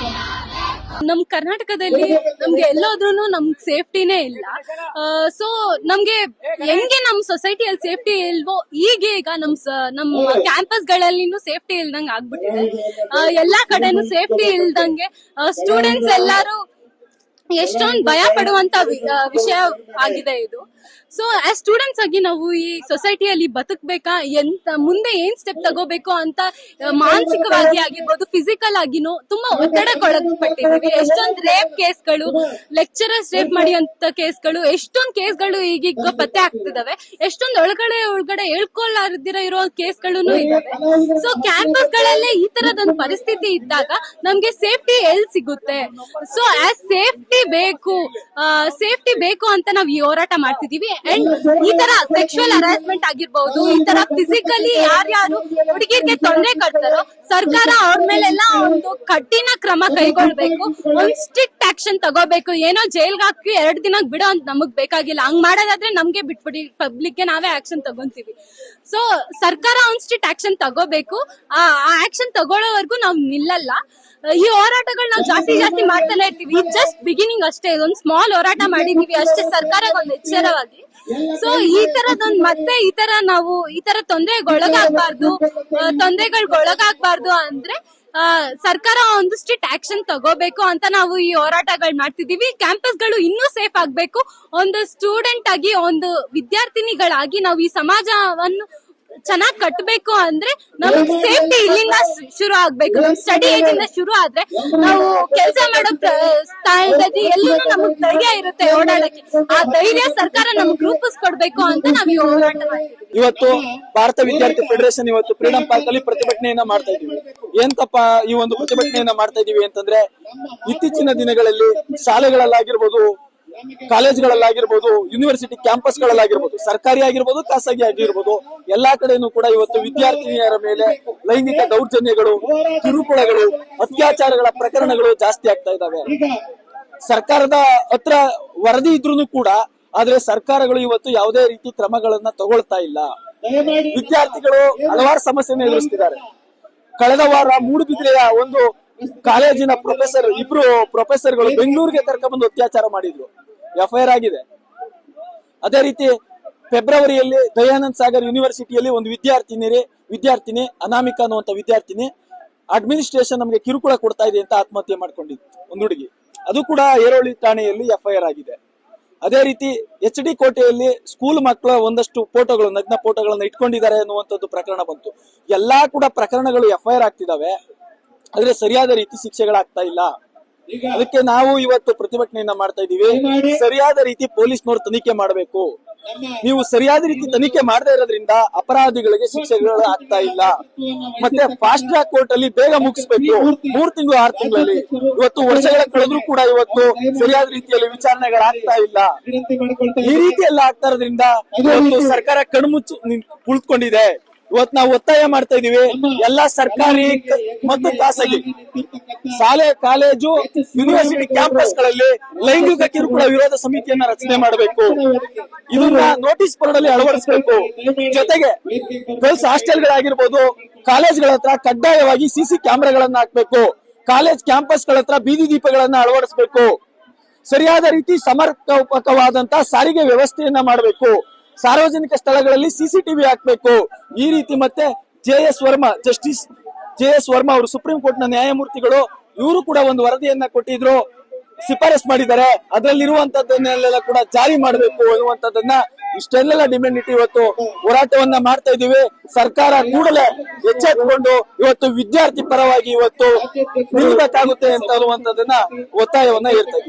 Yeah. ನಮ್ ಕರ್ನಾಟಕದಲ್ಲಿ ನಮ್ಗೆ ಎಲ್ಲೋದ್ರೂ ನಮ್ಗೆ ಸೇಫ್ಟಿನೇ ಇಲ್ಲ. ಸೊ ನಮ್ಗೆ ಹೆಂಗೆ ನಮ್ ಸೊಸೈಟಿಯಲ್ಲಿ ಸೇಫ್ಟಿ ಇಲ್ವೋ ಈಗ ಈಗ ನಮ್ ನಮ್ಮ ಕ್ಯಾಂಪಸ್ ಗಳಲ್ಲಿನೂ ಸೇಫ್ಟಿ ಇಲ್ದಂಗೆ ಆಗ್ಬಿಟ್ಟಿದೆ. ಎಲ್ಲಾ ಕಡೆನೂ ಸೇಫ್ಟಿ ಇಲ್ದಂಗೆ ಸ್ಟೂಡೆಂಟ್ಸ್ ಎಲ್ಲಾರು ಎಷ್ಟೊಂದ್ ಭಯ ಪಡುವಂತ ವಿಷಯ ಆಗಿದೆ ಇದು. ಸೊ ಆಸ್ ಸ್ಟೂಡೆಂಟ್ಸ್ ಆಗಿ ನಾವು ಈ ಸೊಸೈಟಿಯಲ್ಲಿ ಬದುಕ್ಬೇಕಾ ಎಂತ ಮುಂದೆ ಏನ್ ಸ್ಟೆಪ್ ತಗೋಬೇಕು ಅಂತ ಮಾನಸಿಕವಾಗಿ ಆಗಿರ್ಬೋದು ಫಿಸಿಕಲ್ ಆಗಿನೂ ತುಂಬಾ ಒತ್ತಡಕ್ಕೊಳಪಟ್ಟಿದೀವಿ ಎಷ್ಟೊಂದ್ ರೇಪ್ ಕೇಸ್ಗಳು ಲೆಕ್ಚರರ್ಸ್ ರೇಪ್ ಮಾಡಿದಂತ ಕೇಸ್ಗಳು ಎಷ್ಟೊಂದ್ ಕೇಸ್ಗಳು ಈಗೀಗ ಪತ್ತೆ ಆಗ್ತಿದಾವೆ ಎಷ್ಟೊಂದ್ ಒಳಗಡೆ ಒಳಗಡೆ ಹೇಳ್ಕೊಳ್ಳಾರ್ದಿರ ಇರೋ ಕೇಸ್ಗಳು ಇದಾವೆ ಸೊ ಕ್ಯಾಂಪಸ್ ಗಳಲ್ಲೇ ಈ ತರದೊಂದು ಪರಿಸ್ಥಿತಿ ಇದ್ದಾಗ ನಮ್ಗೆ ಸೇಫ್ಟಿ ಎಲ್ ಸಿಗುತ್ತೆ? ಸೊ ಆಸ್ ಸೇಫ್ಟಿ ಬೇಕು ಸೇಫ್ಟಿ ಬೇಕು ಅಂತ ನಾವು ಈ ಹೋರಾಟ ಮಾಡ್ತಿದೀವಿ. ಅಂಡ್ ಈ ತರ ಸೆಕ್ಷುವಲ್ ಹರಾಸ್ಮೆಂಟ್ ಆಗಿರ್ಬಹುದು ಈ ತರ ಫಿಸಿಕಲಿ ಯಾರ್ಯಾರು ಹುಡುಗಿರ್ಗೆ ತೊಂದರೆ ಕೊಡ್ತಾರೋ ಸರ್ಕಾರ ಅವ್ರ ಮೇಲೆಲ್ಲ ಒಂದು ಕಠಿಣ ಕ್ರಮ ಕೈಗೊಳ್ಬೇಕು. ಒಂದ್ ಸ್ಟ್ರಿಕ್ಟ್ ಆಕ್ಷನ್ ತಗೋಬೇಕು. ಏನೋ ಜೈಲ್ಗೆ ಹಾಕಿ ಎರಡ್ ದಿನ ಬಿಡೋ ಅಂತ ನಮಗ್ ಬೇಕಾಗಿಲ್ಲ. ಹಂಗ್ ಮಾಡೋದಾದ್ರೆ ನಮ್ಗೆ ಬಿಟ್ಬಿಡಿ. ಪಬ್ಲಿಕ್ಗೆ ನಾವೇ ಆಕ್ಷನ್ ತಗೊಂತೀವಿ. ಸೊ ಸರ್ಕಾರ ಒಂದ್ ಸ್ಟ್ರಿಕ್ಟ್ ಆಕ್ಷನ್ ತಗೋಬೇಕು. ಆ ಆಕ್ಷನ್ ತಗೊಳ್ಳೋವರೆಗೂ ನಾವ್ ನಿಲ್ಲಲ್ಲ. ಈ ಹೋರಾಟಗಳು ನಾವು ಜಾಸ್ತಿ ಜಾಸ್ತಿ ಮಾಡ್ತಾನೆ ಇರ್ತೀವಿ. ಜಸ್ಟ್ ಬಿಗಿನಿಂಗ್ ಅಷ್ಟೇ, ಇದೊಂದು ಸ್ಮಾಲ್ ಹೋರಾಟ ಮಾಡಿದೀವಿ. ಅಷ್ಟೇ ಸರ್ಕಾರಕ್ಕೆ ಒಂದು ಎಚ್ಚರವಾಗಿ. ಸೊ ಈ ತರದೊಂದ್ ಮತ್ತೆ ಈ ತರ ನಾವು ಈ ತರ ತೊಂದರೆಗೊಳಗಾಗಬಾರ್ದು. ತೊಂದರೆಗಳ್ಗೊಳಗಾಗಬಾರ್ದು ಅಂದ್ರೆ ಆ, ಸರ್ಕಾರ ಒಂದು ಸ್ಟ್ರಿಕ್ಟ್ ಆಕ್ಷನ್ ತಗೋಬೇಕು ಅಂತ ನಾವು ಈ ಹೋರಾಟಗಳು ಮಾಡ್ತಿದೀವಿ ಕ್ಯಾಂಪಸ್ಗಳು ಇನ್ನೂ ಸೇಫ್ ಆಗ್ಬೇಕು. ಒಂದು ಸ್ಟೂಡೆಂಟ್ ಆಗಿ ಒಂದು ವಿದ್ಯಾರ್ಥಿನಿಗಳಾಗಿ ನಾವು ಈ ಸಮಾಜವನ್ನು ಚೆನ್ನಾಗ್ ಕಟ್ಟಬೇಕು ಅಂದ್ರೆ ನಮ್ಗೆ ಸೇಫ್ಟಿ ಇಲ್ಲಿಂದ ಶುರು ಆಗ್ಬೇಕು. ನಮ್ ಸ್ಟಡಿ ಏಜ್ ಇಂದ ಶುರು ಆದ್ರೆ ನಾವು ಕೆಲಸ ಮಾಡೋ ಸ್ಥಾನದಲ್ಲಿ ಸ್ಥಳದಲ್ಲಿ ಎಲ್ಲೂ ನಮಗ್ ಧೈರ್ಯ ಇರುತ್ತೆ ಓಡಾಡಕ್ಕೆ. ಆ ಧೈರ್ಯ ಸರ್ಕಾರ ನಮ್ಗೆ ರೂಪಿಸ್ಕೊಡ್ಬೇಕು ಅಂತ ನಾವ್ ಈ ಹೋರಾಟ ಇವತ್ತು ಭಾರತ ವಿದ್ಯಾರ್ಥಿ ಫೆಡರೇಷನ್ ಇವತ್ತು ಫ್ರೀಡಂ ಪಾರ್ಕ್ ಅಲ್ಲಿ ಪ್ರತಿಭಟನೆಯನ್ನ ಮಾಡ್ತಾ ಇದೀವಿ ಏಂತಪ್ಪ ಈ ಒಂದು ಪ್ರತಿಭಟನೆಯನ್ನ ಮಾಡ್ತಾ ಇದೀವಿ ಅಂತಂದ್ರೆ ಇತ್ತೀಚಿನ ದಿನಗಳಲ್ಲಿ ಶಾಲೆಗಳಲ್ಲಾಗಿರ್ಬೋದು ಕಾಲೇಜ್ಗಳಲ್ಲಾಗಿರ್ಬೋದು ಯೂನಿವರ್ಸಿಟಿ ಕ್ಯಾಂಪಸ್ಗಳಲ್ಲಾಗಿರ್ಬೋದು ಸರ್ಕಾರಿ ಆಗಿರ್ಬೋದು, ಖಾಸಗಿ ಆಗಿರ್ಬೋದು, ಎಲ್ಲಾ ಕಡೆನೂ ಕೂಡ ಇವತ್ತು ವಿದ್ಯಾರ್ಥಿನಿಯರ ಮೇಲೆ ಲೈಂಗಿಕ ದೌರ್ಜನ್ಯಗಳು, ಕಿರುಕುಳಗಳು, ಅತ್ಯಾಚಾರಗಳ ಪ್ರಕರಣಗಳು ಜಾಸ್ತಿ ಆಗ್ತಾ ಇದಾವೆ ಸರ್ಕಾರದ ಹತ್ರ ವರದಿ ಇದ್ರೂ ಕೂಡ, ಆದ್ರೆ ಸರ್ಕಾರಗಳು ಇವತ್ತು ಯಾವುದೇ ರೀತಿ ಕ್ರಮಗಳನ್ನ ತಗೊಳ್ತಾ ಇಲ್ಲ. ವಿದ್ಯಾರ್ಥಿಗಳು ಹಲವಾರು ಸಮಸ್ಯೆಯನ್ನು ಎದುರಿಸ್ತಿದ್ದಾರೆ. ಕಳೆದ ವಾರ ಮೂಡುಬಿದ್ರೆಯ ಒಂದು ಕಾಲೇಜಿನ ಪ್ರೊಫೆಸರ್ ಇಬ್ರು ಪ್ರೊಫೆಸರ್ಗಳು ಬೆಂಗಳೂರಿಗೆ ಕರ್ಕೊಂಡ್ಬಂದು ಅತ್ಯಾಚಾರ ಮಾಡಿದ್ರು. ಎಫ್ಐಆರ್ ಆಗಿದೆ. ಅದೇ ರೀತಿ ಫೆಬ್ರವರಿಯಲ್ಲಿ ದಯಾನಂದ್ ಸಾಗರ್ ಯೂನಿವರ್ಸಿಟಿಯಲ್ಲಿ ಒಂದು ವಿದ್ಯಾರ್ಥಿನಿ ವಿದ್ಯಾರ್ಥಿನಿ, ಅನಾಮಿಕಾ ಅನ್ನುವಂತ ವಿದ್ಯಾರ್ಥಿನಿ ಅಡ್ಮಿನಿಸ್ಟ್ರೇಷನ್ ನಮಗೆ ಕಿರುಕುಳ ಕೊಡ್ತಾ ಇದೆ ಅಂತ ಆತ್ಮಹತ್ಯೆ ಮಾಡ್ಕೊಂಡಿತ್ತು ಒಂದು ಹುಡುಗಿ. ಅದು ಕೂಡ ಏರೋಳಿ ಠಾಣೆಯಲ್ಲಿ ಎಫ್ಐಆರ್ ಆಗಿದೆ. ಅದೇ ರೀತಿ ಎಚ್ ಡಿ ಕೋಟೆಯಲ್ಲಿ ಸ್ಕೂಲ್ ಮಕ್ಕಳ ಒಂದಷ್ಟು ಫೋಟೋಗಳು ನಗ್ನ ಫೋಟೋಗಳನ್ನ ಇಟ್ಕೊಂಡಿದ್ದಾರೆ ಅನ್ನುವಂಥದ್ದು ಪ್ರಕರಣ ಬಂತು. ಎಲ್ಲಾ ಕೂಡ ಪ್ರಕರಣಗಳು ಎಫ್ಐಆರ್ ಆಗ್ತಿದಾವೆ ಆದ್ರೆ ಸರಿಯಾದ ರೀತಿ ಶಿಕ್ಷೆಗಳಾಗ್ತಾ ಇಲ್ಲ. ಅದಕ್ಕೆ ನಾವು ಇವತ್ತು ಪ್ರತಿಭಟನೆಯನ್ನ ಮಾಡ್ತಾ ಇದೀವಿ ಸರಿಯಾದ ರೀತಿ ಪೊಲೀಸ್ನವರು ತನಿಖೆ ಮಾಡಬೇಕು. ನೀವು ಸರಿಯಾದ ರೀತಿ ತನಿಖೆ ಮಾಡದೇ ಇರೋದ್ರಿಂದ ಅಪರಾಧಿಗಳಿಗೆ ಶಿಕ್ಷೆಗಳು ಆಗ್ತಾ ಇಲ್ಲ. ಮತ್ತೆ ಫಾಸ್ಟ್ ಟ್ರ್ಯಾಕ್ ಕೋರ್ಟ್ ಅಲ್ಲಿ ಬೇಗ ಮುಗಿಸ್ಬೇಕು. ಮೂರ್ ತಿಂಗಳು ಆರು ತಿಂಗಳಲ್ಲಿ. ಇವತ್ತು ವರ್ಷಗಳ ಕಳೆದ್ರೂ ಕೂಡ ಇವತ್ತು ಸರಿಯಾದ ರೀತಿಯಲ್ಲಿ ವಿಚಾರಣೆಗಳಾಗ್ತಾ ಇಲ್ಲ. ವಿನಂತಿ ಮಾಡಿಕೊಳ್ತಾ ಈ ರೀತಿ ಎಲ್ಲ ಆಗ್ತಾ ಇರೋದ್ರಿಂದ ಇವತ್ತು ಸರ್ಕಾರ ಕಣ್ಮುಚ್ಚು ಕುಳಿತುಕೊಂಡಿದೆ. ಇವತ್ತು ನಾವು ಒತ್ತಾಯ ಮಾಡ್ತಾ ಇದೀವಿ. ಎಲ್ಲಾ ಸರ್ಕಾರಿ ಮತ್ತು ಖಾಸಗಿ ಶಾಲೆ ಕಾಲೇಜು ಯೂನಿವರ್ಸಿಟಿ ಕ್ಯಾಂಪಸ್ಗಳಲ್ಲಿ ಲೈಂಗಿಕ ಕಿರುಕುಳ ವಿರೋಧ ಸಮಿತಿಯನ್ನ ರಚನೆ ಮಾಡಬೇಕು. ಇದನ್ನ ನೋಟಿಸ್ ಬೋರ್ಡ್ ಅಲ್ಲಿ ಅಳವಡಿಸಬೇಕು. ಜೊತೆಗೆ ಗರ್ಲ್ಸ್ ಹಾಸ್ಟೆಲ್ಗಳಾಗಿರ್ಬೋದು ಕಾಲೇಜ್ಗಳ ಹತ್ರ ಕಡ್ಡಾಯವಾಗಿ ಸಿಸಿ ಕ್ಯಾಮೆರಾಗಳನ್ನ ಹಾಕ್ಬೇಕು. ಕಾಲೇಜ್ ಕ್ಯಾಂಪಸ್ಗಳ ಹತ್ರ ಬೀದಿ ದೀಪಗಳನ್ನ ಅಳವಡಿಸಬೇಕು. ಸರಿಯಾದ ರೀತಿ ಸಮರ್ಪಕವಾದಂತ ಸಾರಿಗೆ ವ್ಯವಸ್ಥೆಯನ್ನ ಮಾಡಬೇಕು. ಸಾರ್ವಜನಿಕ ಸ್ಥಳಗಳಲ್ಲಿ ಸಿಸಿಟಿವಿ ಹಾಕ್ಬೇಕು. ಈ ರೀತಿ ಮತ್ತೆ J S Varma, justice J S Varma ಅವರು ಸುಪ್ರೀಂ ಕೋರ್ಟ್ನ ನ್ಯಾಯಮೂರ್ತಿಗಳು, ಇವರು ಕೂಡ ಒಂದು ವರದಿಯನ್ನ ಕೊಟ್ಟಿದ್ರು. ಶಿಫಾರಸ್ ಮಾಡಿದ್ದಾರೆ. ಅದರಲ್ಲಿರುವಂತದ್ದನ್ನೆಲ್ಲ ಕೂಡ ಜಾರಿ ಮಾಡಬೇಕು ಅನ್ನುವಂಥದ್ದನ್ನ ಇಷ್ಟೆಲ್ಲ ಡಿಮ್ಯಾಂಡ್ ಇಟ್ಟು ಇವತ್ತು ಹೋರಾಟವನ್ನ ಮಾಡ್ತಾ ಇದೀವಿ ಸರ್ಕಾರ ಕೂಡಲೇ ಎಚ್ಚೆತ್ತುಕೊಂಡು ಇವತ್ತು ವಿದ್ಯಾರ್ಥಿ ಪರವಾಗಿ ಇವತ್ತು ನಿಲ್ಲಬೇಕಾಗುತ್ತೆ ಅಂತ ಅನ್ನುವಂಥದ್ದನ್ನ ಒತ್ತಾಯವನ್ನ ಹೇಳ್ತಾ